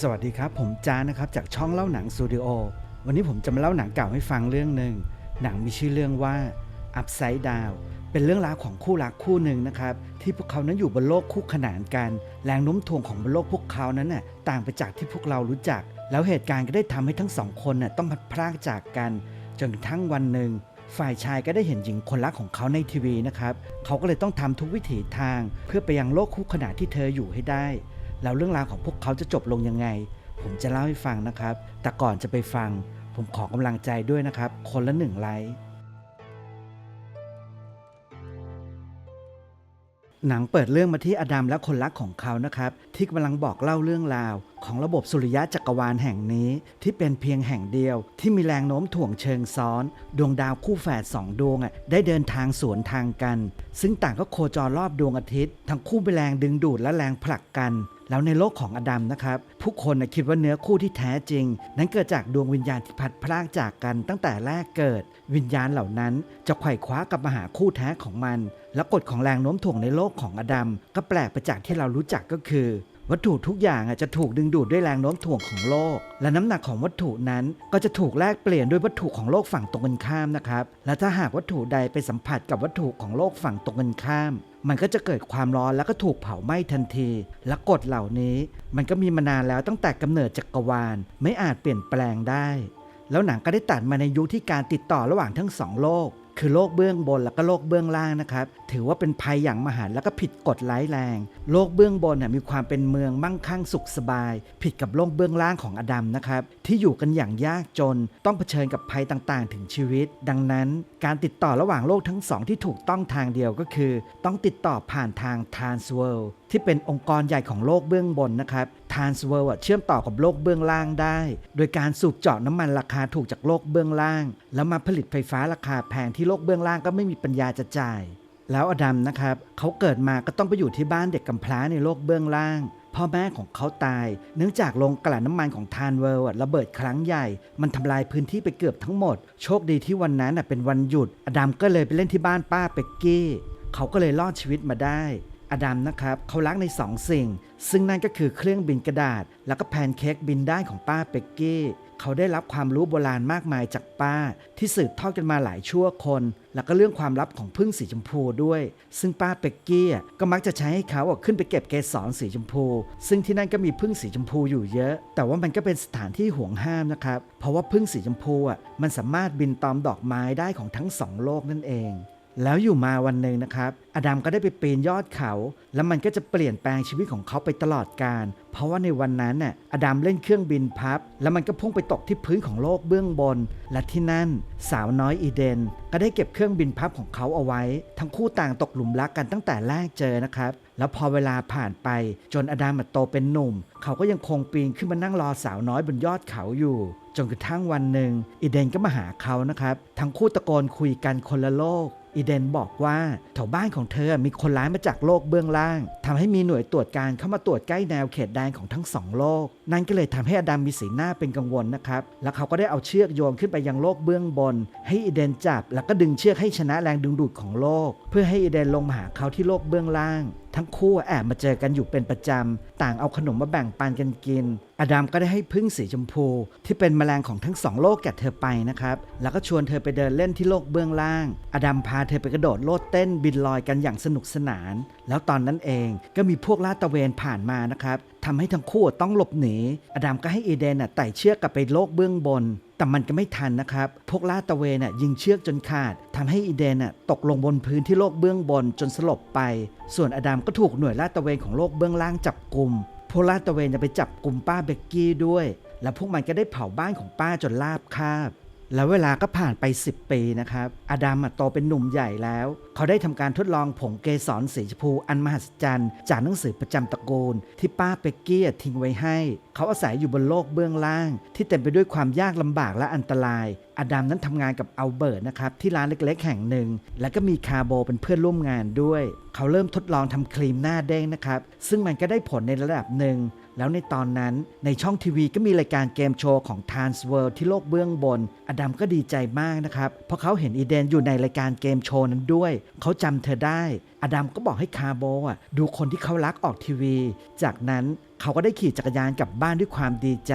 สวัสดีครับ ผมจ้านะครับจากช่องเล่าหนังสตูดิโอวันนี้ผมจะมาเล่าหนังเก่าให้ฟังเรื่องหนึ่งหนังมีชื่อเรื่องว่า Upside Down เป็นเรื่องราวของคู่รักคู่หนึ่งนะครับ ที่พวกเขานั้นอยู่บนโลกคู่ขนานกัน แรงโน้มถ่วงของบนโลกพวกเขานั้นน่ะต่างไปจากที่พวกเรารู้จัก แล้วเหตุการณ์ก็ได้ทำให้ทั้งสองคนน่ะต้องพัดพรากจากกันจนกระทั่งวันหนึ่งฝ่ายชายก็ได้เห็นหญิงคนรักของเขาในทีวีนะครับ เขาก็เลยต้องทำทุกวิถีทาง เพื่อไปยังโลกคู่ขนานที่เธออยู่ให้ได้ แล้วเรื่องราวของพวกเขาจะจบลงยังไง ผมจะเล่าให้ฟังนะครับ แต่ก่อนจะไปฟัง ผมขอกำลังใจด้วยนะครับ คนละหนึ่งไลค์หนังเปิดเรื่องมาที่อดัมและคนรักของเขานะครับ ที่กำลังบอกเล่าเรื่องราว ของระบบสุริยะจักรวาลแห่งนี้ ที่เป็นเพียงแห่งเดียว ที่มีแรงโน้มถ่วงเชิงซ้อน ดวงดาวคู่แฝดสองดวงอะได้เดินทางสวนทางกัน ซึ่งต่างก็โคจรรอบดวงอาทิตย์ ทั้งคู่เป็นแรงดึงดูดและแรงผลักกัน แล้วในโลกของอดัมนะครับผู้คนนะคิดว่าเนื้อคู่ที่แท้จริง นั้นเกิดจากดวงวิญญาณที่พัดพรากจากกันตั้งแต่แรกเกิด วิญญาณเหล่านั้นจะไขว่คว้ากับมาหาคู่แท้ของมัน และกฎของแรงโน้มถ่วงในโลกของอดัมก็แปลกไปจากที่เรารู้จักก็คือ วัตถุทุกอย่างจะถูกดึงดูดด้วยแรงโน้มถ่วงของโลก และน้ำหนักของวัตถุนั้นก็จะถูกแลกเปลี่ยนด้วยวัตถุของโลกฝั่งตรงกันข้ามนะครับ และถ้าหากวัตถุใดไปสัมผัสกับวัตถุของโลกฝั่งตรงกันข้าม มันก็จะเกิดความร้อนแล้วก็ถูกเผาไหม้ทันที และกฎเหล่านี้ มันก็มีมานานแล้วตั้งแต่กำเนิดจักรวาล ไม่อาจเปลี่ยนแปลงได้ แล้วหนังก็ได้ตัดมาในยุคที่การติดต่อระหว่างทั้งสองโลก คือโลกเบื้องบนและก็โลกเบื้องล่างนะครับ ถือว่าเป็นภัยอย่างมหันต์และก็ผิดกฎร้ายแรงโลกเบื้องบนมีความเป็นเมืองมั่งคั่งสุขสบาย ผิดกับโลกเบื้องล่างของอดัมนะครับ ที่อยู่กันอย่างยากจน ต้องเผชิญกับภัยต่างๆ ถึงชีวิต ดังนั้น การติดต่อระหว่างโลกทั้งสองที่ถูกต้องทางเดียวก็คือ ต้องติดต่อผ่านทาง Transworld ที่เป็นองค์กรใหญ่ของโลกเบื้องบนนะครับ Transworld อะเชื่อมต่อกับโลกเบื้องล่างได้ โดยการสูบเจาะน้ำมันราคาถูกจากโลกเบื้องล่าง แล้วมาผลิตไฟฟ้าราคาแพงที่โลกเบื้องล่างก็ไม่มีปัญญาจะจ่าย แล้วอดัมนะครับเขาเกิดมาก็ต้องไปอยู่ที่บ้านเด็กกำพร้าในโลกเบื้องล่างพ่อแม่ของเขาตาย เนื่องจากโรงกลั่นน้ำมันของทานเวิลด์อะระเบิดครั้งใหญ่ มันทำลายพื้นที่ไปเกือบทั้งหมด โชคดีที่วันนั้นเป็นวันหยุด อดัมก็เลยไปเล่นที่บ้านป้าเป็กกี้ เขาก็เลยรอดชีวิตมาได้ อดัมนะครับเขารักในสองสิ่ง ซึ่งนั่นก็คือเครื่องบินกระดาษ แล้วก็แพนเค้กบินได้ของป้าเป็กกี้เขาได้รับความรู้โบราณมากมายจากป้า ที่สืบทอดกันมาหลายชั่วคน แล้วก็เรื่องความลับของพึ่งสีชมพูด้วย ซึ่งป้าเป็กกี้ก็มักจะใช้ให้เขาขึ้นไปเก็บเกสรสีชมพู ซึ่งที่นั่นก็มีพึ่งสีชมพูอยู่เยอะ แต่ว่ามันก็เป็นสถานที่ห่วงห้ามนะครับ เพราะว่าพึ่งสีชมพูอะมันสามารถบินตอมดอกไม้ได้ของทั้งสองโลกนั่นเอง แล้วอยู่มาวันหนึ่งนะครับ อดัมก็ได้ไปปีนยอดเขา แล้วมันก็จะเปลี่ยนแปลงชีวิตของเขาไปตลอดกาล เพราะว่าในวันนั้นน่ะ อดัมเล่นเครื่องบินพับ แล้วมันก็พุ่งไปตกที่พื้นของโลกเบื้องบน และที่นั่น สาวน้อยอีเดน ก็ได้เก็บเครื่องบินพับของเขาเอาไว้ ทั้งคู่ต่างตกหลุมรักกันตั้งแต่แรกเจอนะครับ แล้วพอเวลาผ่านไปจนอดัมโตเป็นหนุ่ม เขาก็ยังคงปีนขึ้นมานั่งรอสาวน้อยบนยอดเขาอยู่จนกระทั่งวันหนึ่งอีเดนก็มาหาเขานะครับ ทั้งคู่ตะโกนคุยกันคนละโลก อีเดนบอกว่าแถวบ้านของเธอมีคนร้ายมาจากโลกเบื้องล่างทำให้มีหน่วยตรวจการเข้ามาตรวจใกล้แนวเขตแดนของทั้งสองโลก นั่นก็เลยทำให้อดัมมีสีหน้าเป็นกังวลนะครับ แล้วเขาก็ได้เอาเชือกโยนขึ้นไปยังโลกเบื้องบน ให้อีเดนจับ แล้วก็ดึงเชือกให้ชนะแรงดึงดูดของโลก เพื่อให้อีเดนลงมาหาเขาที่โลกเบื้องล่าง ทั้งคู่แอบมาเจอกันอยู่เป็นประจำ ต่างเอาขนมมาแบ่งปันกันกิน อดัมก็ได้ให้พึ่งสีชมพู ที่เป็นแมลงของทั้งสองโลกแก่เธอไปนะครับ แล้วก็ชวนเธอไปเดินเล่นที่โลกเบื้องล่าง อดัมพาเธอไปกระโดดโลดเต้นบินลอยกันอย่างสนุกสนาน แล้วตอนนั้นเองก็มีพวกลาดตะเวนผ่านมานะครับทำให้ทั้งคู่ต้องหลบหนี อดัมก็ให้อีเดนไต่เชือกกลับไปโลกเบื้องบน แต่มันก็ไม่ทันนะครับ พวกลาดตะเวนยิงเชือกจนขาดทำให้อีเดนตกลงบนพื้นที่โลกเบื้องบนจนสลบไป ส่วนอดัมก็ถูกหน่วยลาดตะเวนของโลกเบื้องล่างจับกลุ่ม วกลาดตระเวนจะไปจับกลุ่มป้าเบกกี้ด้วย และพวกมันก็ได้เผาบ้านของป้าจนลาบคาบ แล้วเวลาก็ผ่านไป 10 ปีนะครับอดัมโตเป็นหนุ่มใหญ่แล้ว เขาได้ทำการทดลองผงเกสรสีชมพูอันมหัศจรรย์จากหนังสือประจำตระกูล ที่ป้าเป็กกี้ทิ้งไว้ให้ เขาอาศัยอยู่บนโลกเบื้องล่าง ที่เต็มไปด้วยความยากลำบากและอันตราย อดัมนั้นทำงานกับอัลเบิร์ตนะครับที่ร้านเล็กๆ แห่งหนึ่ง แล้วก็มีคาร์โบเป็นเพื่อนร่วมงานด้วย เขาเริ่มทดลองทำครีมหน้าเด้งนะครับซึ่งมันก็ได้ผลในระดับหนึ่ง แล้วในตอนนั้นในช่องทีวีก็มีรายการเกมโชว์ของ Trans World ที่โลกเบื้องบน อดัมก็ดีใจมากนะครับ เพราะเขาเห็นอีเดนอยู่ในรายการเกมโชว์นั้นด้วย เขาจำเธอได้ อดัมก็บอกให้คาร์โบอะดูคนที่เขารักออกทีวี จากนั้นเขาก็ได้ขี่จักรยานกลับบ้านด้วยความดีใจ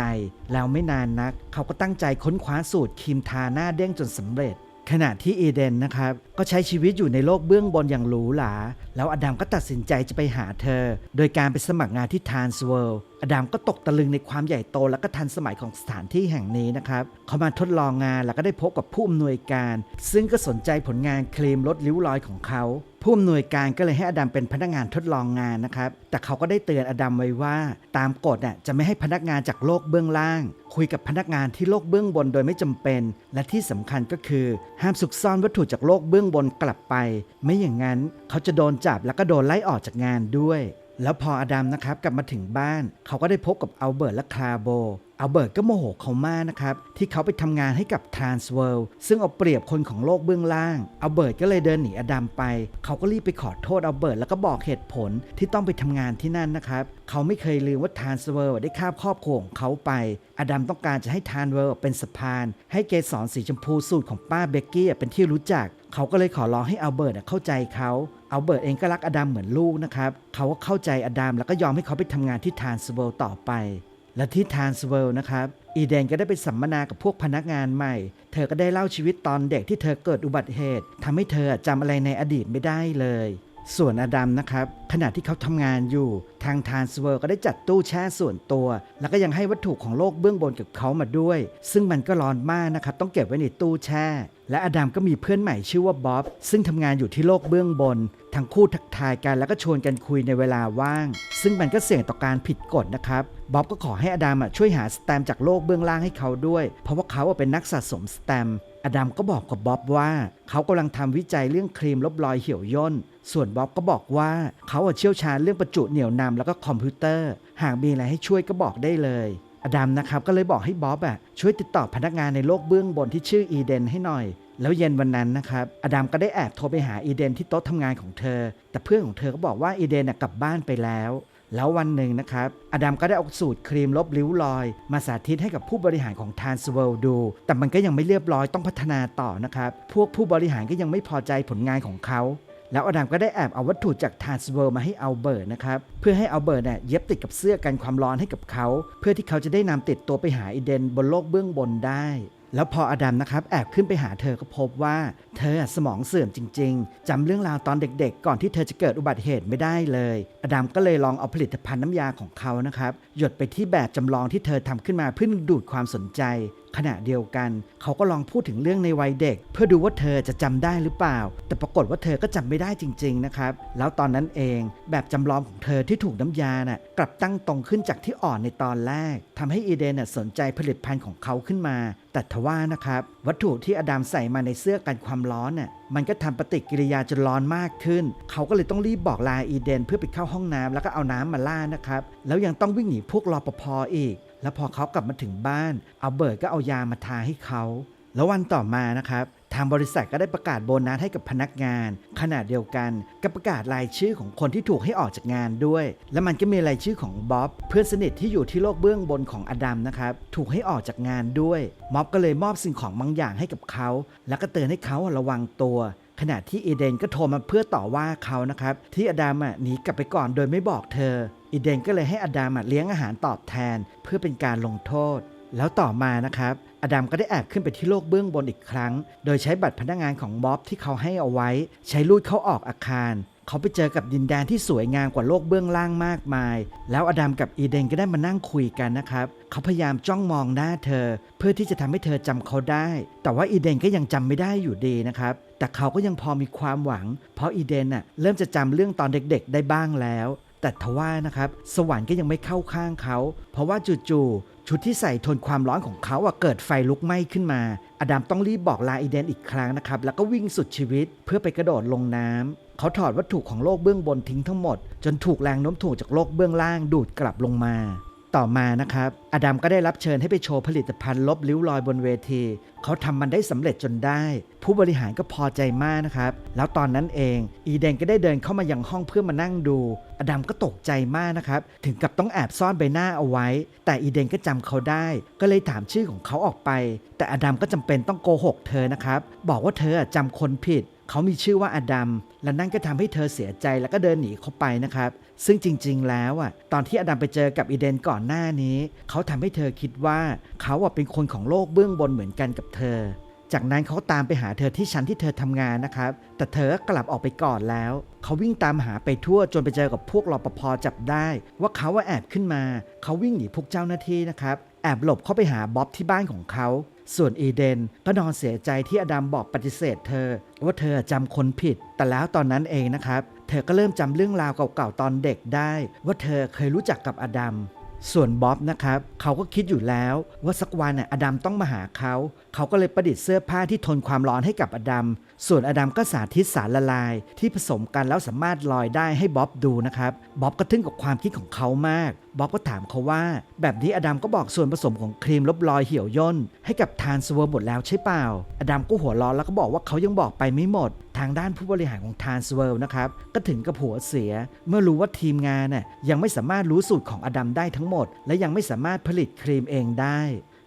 แล้วไม่นานนัก เขาก็ตั้งใจค้นคว้าสูตรครีมทาหน้าเด้งจนสำเร็จ ขณะที่เอเดนนะครับก็ใช้ชีวิตอยู่ในโลกเบื้องบนอย่างหรูหรา แล้วอดัมก็ตัดสินใจจะไปหาเธอ โดยการไปสมัครงานที่ทานสเวิลด์อดัมก็ตกตะลึงในความใหญ่โตและก็ทันสมัยของสถานที่แห่งนี้นะครับเขามาทดลองงานแล้วก็ได้พบกับผู้อำนวยการ ซึ่งก็สนใจผลงานเคลมลดริ้วรอยของเขา ผู้อำนวยการก็เลยให้อดัมเป็นพนักงานทดลองงานนะครับ แต่เขาก็ได้เตือนอดัมไว้ว่า ตามกฎน่ะจะไม่ให้พนักงานจากโลกเบื้องล่าง คุยกับพนักงานที่โลกเบื้องบนโดยไม่จำเป็น และที่สำคัญก็คือ ห้ามซุกซ่อนวัตถุจากโลกเบื้องบนกลับไป ไม่อย่างนั้นเขาจะโดนจับแล้วก็โดนไล่ออกจากงานด้วย แล้วพออดัมนะครับกลับมาถึงบ้าน เขาก็ได้พบกับอัลเบิร์ตและคลาโบอัลเบิร์ตก็โมโหเขามากนะครับ ที่เขาไปทำงานให้กับทรานส์เวิลด์ซึ่งเอาเปรียบคนของโลกเบื้องล่างอัลเบิร์ตก็เลยเดินหนีอดัมไป เขาก็รีบไปขอโทษอัลเบิร์ตแล้วก็บอกเหตุผลที่ต้องไปทำงานที่นั่นนะครับ เขาไม่เคยลืมว่าทรานส์เวิลด์ได้ฆ่าครอบครัวของเขาไป อดัมต้องการจะให้ทรานส์เวิลด์เป็นสะพาน ให้เกสรสีชมพูสูตรของป้าเบกกี้เป็นที่รู้จัก เขาก็เลยขอร้องให้อัลเบิร์ตเข้าใจเขาอัลเบิร์ตเองก็รักอดัมเหมือนลูกนะครับเขาก็เข้าใจอดัมแล้วก็ยอมให้เขาไปทำงานที่ทานสเวลต่อไป และที่ทานสเวลนะครับอีเดนก็ได้ไปสัมมนากับพวกพนักงานใหม่ เธอก็ได้เล่าชีวิตตอนเด็กที่เธอเกิดอุบัติเหตุทำให้เธอจำอะไรในอดีตไม่ได้เลย ส่วนอดัมนะครับ ขณะที่เขาทำงานอยู่ทางทานสเวิลด์ก็ได้จัดตู้แช่ส่วนตัว แล้วก็ยังให้วัตถุของโลกเบื้องบนกับเขามาด้วย ซึ่งมันก็ร้อนมากนะครับ ต้องเก็บไว้ในตู้แช่ และอดัมก็มีเพื่อนใหม่ชื่อว่าบ๊อบซึ่งทำงานอยู่ที่โลกเบื้องบน ทั้งคู่ทักทายกันแล้วก็ชวนกันคุยในเวลาว่าง ซึ่งมันก็เสี่ยงต่อการผิดกฎนะครับบ๊อบก็ขอให้อดัมช่วยหาสแตมจากโลกเบื้องล่างให้เขาด้วย เพราะว่าเขาเป็นนักสะสมสแตม อดัมก็บอกกับบ๊อบว่าเขากำลังทำวิจัยเรื่องครีมลบรอยเหี่ยวย่น ส่วนบ๊อบก็บอกว่าเขาเชี่ยวชาญเรื่องประจุเหนี่ยวนำแล้วก็คอมพิวเตอร์ หากมีอะไรให้ช่วยก็บอกได้เลยอดัมนะครับก็เลยบอกให้บ๊อบอะช่วยติดต่อพนักงานในโลกเบื้องบนที่ชื่ออีเดนให้หน่อย แล้วเย็นวันนั้นนะครับอดัมก็ได้แอบโทรไปหาอีเดนที่โต๊ะทำงานของเธอ แต่เพื่อนของเธอก็บอกว่าอีเดนกลับบ้านไปแล้ว แล้ววันหนึ่งนะครับ อดัมก็ได้เอาสูตรครีมลบริ้วรอย มาสาธิตให้กับผู้บริหารของทานสเวลดู แต่มันก็ยังไม่เรียบร้อยต้องพัฒนาต่อนะครับ พวกผู้บริหารก็ยังไม่พอใจผลงานของเขา แล้วอดัมก็ได้แอบเอาวัตถุจากทานสเวลมาให้อัลเบิร์ตนะครับ เพื่อให้อัลเบิร์ตเนี่ยเย็บติดกับเสื้อกันความร้อนให้กับเขา เพื่อที่เขาจะได้นำติดตัวไปหาอีเดนบนโลกเบื้องบนได้ แล้วพออดัมนะครับแอบขึ้นไปหาเธอก็พบว่า เธอสมองเสื่อมจริง ๆจำเรื่องราวตอนเด็กๆ ก่อนที่เธอจะเกิดอุบัติเหตุไม่ได้เลย อดัมก็เลยลองเอาผลิตภัณฑ์น้ำยาของเขานะครับหยดไปที่แบบจำลองที่เธอทำขึ้นมาเพื่อดูดความสนใจ ขณะเดียวกัน เขาก็ลองพูดถึงเรื่องในวัยเด็ก เพื่อดูว่าเธอจะจำได้หรือเปล่า แต่ปรากฏว่าเธอก็จำไม่ได้จริง ๆ นะครับ แล้วตอนนั้นเองแบบจำลองของเธอที่ถูกน้ำยาน่ะกลับตั้งตรงขึ้นจากที่อ่อนในตอนแรกทำให้อีเดนน่ะสนใจผลิตภัณฑ์ของเขาขึ้นมา แต่ทว่านะครับวัตถุที่อดัมใส่มาในเสื้อกันความร้อนน่ะมันก็ทำปฏิกิริยาจนร้อนมากขึ้น เขาก็เลยต้องรีบบอกลาอีเดน เพื่อไปเข้าห้องน้ำแล้วก็เอาน้ำมาล่านะครับแล้วยังต้องวิ่งหนีพวกรอปภอีก แล้วพอเขากลับมาถึงบ้านอัลเบิร์ตก็เอายามาทาให้เขา แล้ววันต่อมานะครับ ทางบริษัทก็ได้ประกาศโบนัสให้กับพนักงาน ขณะเดียวกันก็ประกาศรายชื่อของคนที่ถูกให้ออกจากงานด้วย และมันก็มีรายชื่อของบ๊อบเพื่อนสนิทที่อยู่ที่โลกเบื้องบนของอดัมนะครับ ถูกให้ออกจากงานด้วยม็อบก็เลยมอบสิ่งของบางอย่างให้กับเขา แล้วก็เตือนให้เขาระวังตัวขณะที่เอเดนก็โทรมาเพื่อต่อว่าเขานะครับ ที่อดัมอะหนีกลับไปก่อนโดยไม่บอกเธอ อีเดนก็เลยให้อดัมเลี้ยงอาหารตอบแทนเพื่อเป็นการลงโทษ แล้วต่อมานะครับ อดัมก็ได้แอบขึ้นไปที่โลกเบื้องบนอีกครั้ง โดยใช้บัตรพนักงานของบ๊อบที่เขาให้เอาไว้ ใช้ลูดเขาออกอาคาร เขาไปเจอกับดินแดนที่สวยงามกว่าโลกเบื้องล่างมากมาย แล้วอดัมกับอีเดนก็ได้มานั่งคุยกันนะครับ เขาพยายามจ้องมองหน้าเธอ เพื่อที่จะทำให้เธอจำเขาได้ แต่ว่าอีเดนก็ยังจำไม่ได้อยู่ดีนะครับแต่เขาก็ยังพอมีความหวัง เพราะอีเดนน่ะเริ่มจะจำเรื่องตอนเด็กๆ ได้บ้างแล้ว แต่ทว่านะครับ สวรรค์ก็ยังไม่เข้าข้างเขา เพราะว่าจู่ๆชุดที่ใส่ทนความร้อนของเขาอะเกิดไฟลุกไหม้ขึ้นมา อดัมต้องรีบบอกลาอีเดนอีกครั้งนะครับ แล้วก็วิ่งสุดชีวิตเพื่อไปกระโดดลงน้ำเขาถอดวัตถุของโลกเบื้องบนทิ้งทั้งหมด จนถูกแรงโน้มถ่วงจากโลกเบื้องล่างดูดกลับลงมา ต่อมานะครับ อดัมก็ได้รับเชิญให้ไปโชว์ผลิตภัณฑ์ลบริ้วรอยบนเวที เขาทำมันได้สำเร็จจนได้ ผู้บริหารก็พอใจมากนะครับ แล้วตอนนั้นเอง อีเดนก็ได้เดินเข้ามายังห้องเพื่อมานั่งดู อดัมก็ตกใจมากนะครับ ถึงกับต้องแอบซ่อนใบหน้าเอาไว้ แต่อีเดนก็จำเขาได้ ก็เลยถามชื่อของเขาออกไป แต่อดัมก็จำเป็นต้องโกหกเธอนะครับ บอกว่าเธอจำคนผิด เขามีชื่อว่าอดัมและนั่นก็ทำให้เธอเสียใจแล้วก็เดินหนีเขาไปนะครับ ซึ่งจริง ๆ แล้วอะตอนที่อดัมไปเจอกับอีเดนก่อนหน้านี้ เขาทำให้เธอคิดว่าเขาอะเป็นคนของโลกเบื้องบนเหมือนกันกับเธอ จากนั้นเขาตามไปหาเธอที่ชั้นที่เธอทำงานนะครับ แต่เธอก็กลับออกไปก่อนแล้ว เขาวิ่งตามหาไปทั่วจนไปเจอกับพวกรปภจับได้ ว่าเขาว่าแอบขึ้นมา เขาวิ่งหนีพวกเจ้าหน้าที่นะครับแอบหลบเข้าไปหาบ๊อบที่บ้านของเขา ส่วนอีเดนก็นอนเสียใจที่อดัมบอกปฏิเสธเธอ ว่าเธอจำคนผิด แต่แล้วตอนนั้นเองนะครับ เธอก็เริ่มจำเรื่องราวเก่าๆตอนเด็กได้ ว่าเธอเคยรู้จักกับอดัมส่วนบ๊อบนะครับ เขาก็คิดอยู่แล้วว่าสักวันน่ะอดัมต้องมาหาเขาเขาก็เลยประดิษฐ์เสื้อผ้าที่ทนความร้อนให้กับอดัม ส่วนอดัมก็สาธิตสารละลาย ที่ผสมกันแล้วสามารถลอยได้ให้บ๊อบดูนะครับบ๊อบก็ทึ่งกับความคิดของเขามากบ๊อบก็ถามเขาว่า แบบนี้อดัมก็บอกส่วนผสมของครีมลบรอยเหี่ยวย่น ให้กับทานสเวอร์หมดแล้วใช่เปล่า อดัมก็หัวเร้อนแล้วก็บอกว่าเขายังบอกไปไม่หมด ทางด้านผู้บริหารของทานสเวร์นะครับ ก็ถึงกับหัวเสีย เมื่อรู้ว่าทีมงานน่ะยังไม่สามารถรู้สูตรของอดัมได้ทั้งหมด และยังไม่สามารถผลิตครีมเองได้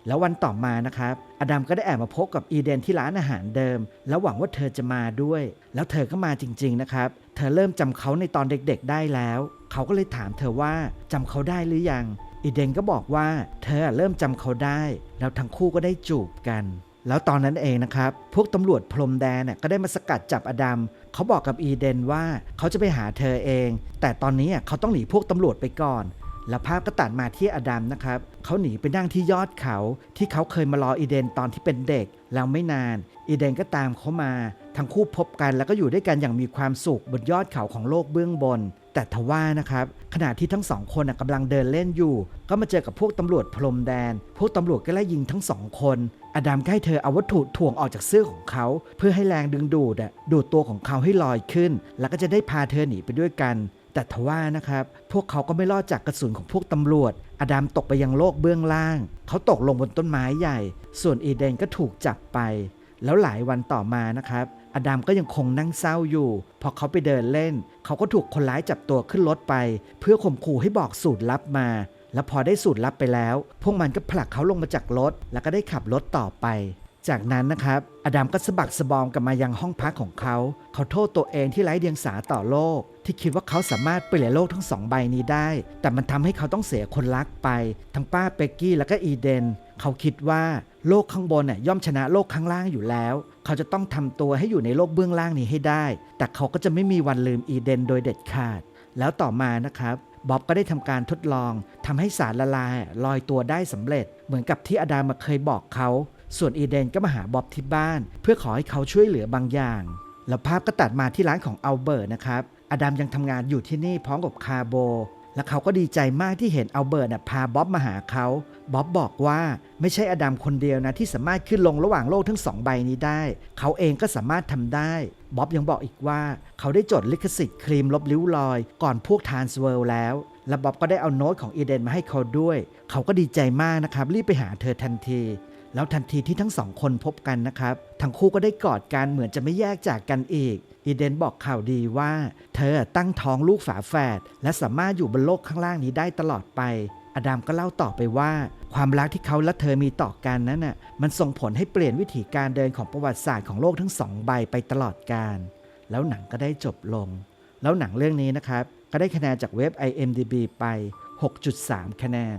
แล้ววันต่อมานะครับ อดัมก็ได้แอบมาพบกับอีเดนที่ร้านอาหารเดิม แล้วหวังว่าเธอจะมาด้วย แล้วเธอก็มาจริง ๆ นะครับ เธอเริ่มจำเขาในตอนเด็กๆ ได้แล้ว เขาก็เลยถามเธอว่าจำเขาได้หรือยัง อีเดนก็บอกว่าเธอเริ่มจำเขาได้ แล้วทั้งคู่ก็ได้จูบกันแล้วตอนนั้นเองนะครับ พวกตำรวจพรมแดนน่ะก็ได้มาสกัดจับอดัม เขาบอกกับอีเดนว่าเขาจะไปหาเธอเอง แต่ตอนนี้เขาต้องหนีพวกตำรวจไปก่อน แล้วภาพก็ตัดมาที่อดัมนะครับ เขาหนีไปนั่งที่ยอดเขา ที่เขาเคยมารออีเดนตอนที่เป็นเด็ก แล้วไม่นาน อีเดนก็ตามเขามา ทั้งคู่พบกันแล้วก็อยู่ด้วยกันอย่างมีความสุขบนยอดเขาของโลกเบื้องบน แต่ทว่านะครับ ขณะที่ทั้งสองคนกำลังเดินเล่นอยู่ ก็มาเจอกับพวกตำรวจพรมแดน พวกตำรวจก็ไล่ยิงทั้งสองคนอดัมใก็ให้เธอเอาวัตถุถ่วงออกจากเสื้อของเขา เพื่อให้แรงดึงดูดดูดตัวของเขาให้ลอยขึ้น แล้วก็จะได้พาเธอหนีไปด้วยกัน แต่ทว่านะครับ พวกเขาก็ไม่รอดจากกระสุนของพวกตำรวจ อดัมตกไปยังโลกเบื้องล่าง เขาตกลงบนต้นไม้ใหญ่ ส่วนเอเดนก็ถูกจับไป แล้วหลายวันต่อมานะครับ อดัมก็ยังคงนั่งเศร้าอยู่ พอเขาไปเดินเล่น เขาก็ถูกคนร้ายจับตัวขึ้นรถไป เพื่อข่มขู่ให้บอกสูตรลับมา แล้วพอได้สูตรลับไปแล้ว พวกมันก็ผลักเขาลงมาจากรถ แล้วก็ได้ขับรถต่อไป จากนั้นนะครับ อดัมก็สะบักสะบอมกลับมายังห้องพักของเขา เขาโทษตัวเองที่ไร้เดียงสาต่อโลก ที่คิดว่าเขาสามารถเปลี่ยนโลกทั้งสองใบนี้ได้ แต่มันทำให้เขาต้องเสียคนรักไป ทั้งป้าเปกกี้แล้วก็อีเดน เขาคิดว่าโลกข้างบนน่ะย่อมชนะโลกข้างล่างอยู่แล้ว เขาจะต้องทำตัวให้อยู่ในโลกเบื้องล่างนี้ให้ได้ แต่เขาก็จะไม่มีวันลืมอีเดน โดยเด็ดขาด แล้วต่อมานะครับบ๊อบก็ได้ทำการทดลองทำให้สารละลายลอยตัวได้สำเร็จ เหมือนกับที่อดามาเคยบอกเขา ส่วนอีเดนก็มาหาบ๊อบที่บ้าน เพื่อขอให้เขาช่วยเหลือบางอย่าง แล้วภาพก็ตัดมาที่ร้านของอัลเบิร์ตนะครับ อดัมยังทำงานอยู่ที่นี่พร้อมกับคาโบ และเขาก็ดีใจมากที่เห็นอัลเบิร์ตพาบ๊อบมาหาเขา บ๊อบบอกว่าไม่ใช่อดัมคนเดียวนะที่สามารถขึ้นลงระหว่างโลกทั้งสองใบนี้ได้ เขาเองก็สามารถทำได้ บ๊อบยังบอกอีกว่า เขาได้จดลิขสิทธิ์ครีมลบริ้วรอย ก่อนพวกทานสเวิลแล้วและบ๊อบก็ได้เอาโน้ตของอีเดนมาให้เขาด้วย เขาก็ดีใจมากนะครับ รีบไปหาเธอทันที แล้วทันทีที่ทั้งสองคนพบกันนะครับ ทั้งคู่ก็ได้กอดกันเหมือนจะไม่แยกจากกันอีก อีเดนบอกข่าวดีว่า เธอตั้งท้องลูกฝาแฝดและสามารถอยู่บนโลกข้างล่างนี้ได้ตลอดไป อดัมก็เล่าต่อไปว่า ความรักที่เขาและเธอมีต่อกันนั้นน่ะมันส่งผลให้เปลี่ยนวิถีการเดินของประวัติศาสตร์ของโลกทั้งสองใบไปตลอดกาลแล้วหนังก็ได้จบลง แล้วหนังเรื่องนี้นะครับก็ได้คะแนนจากเว็บ IMDB ไป 6.3 คะแนน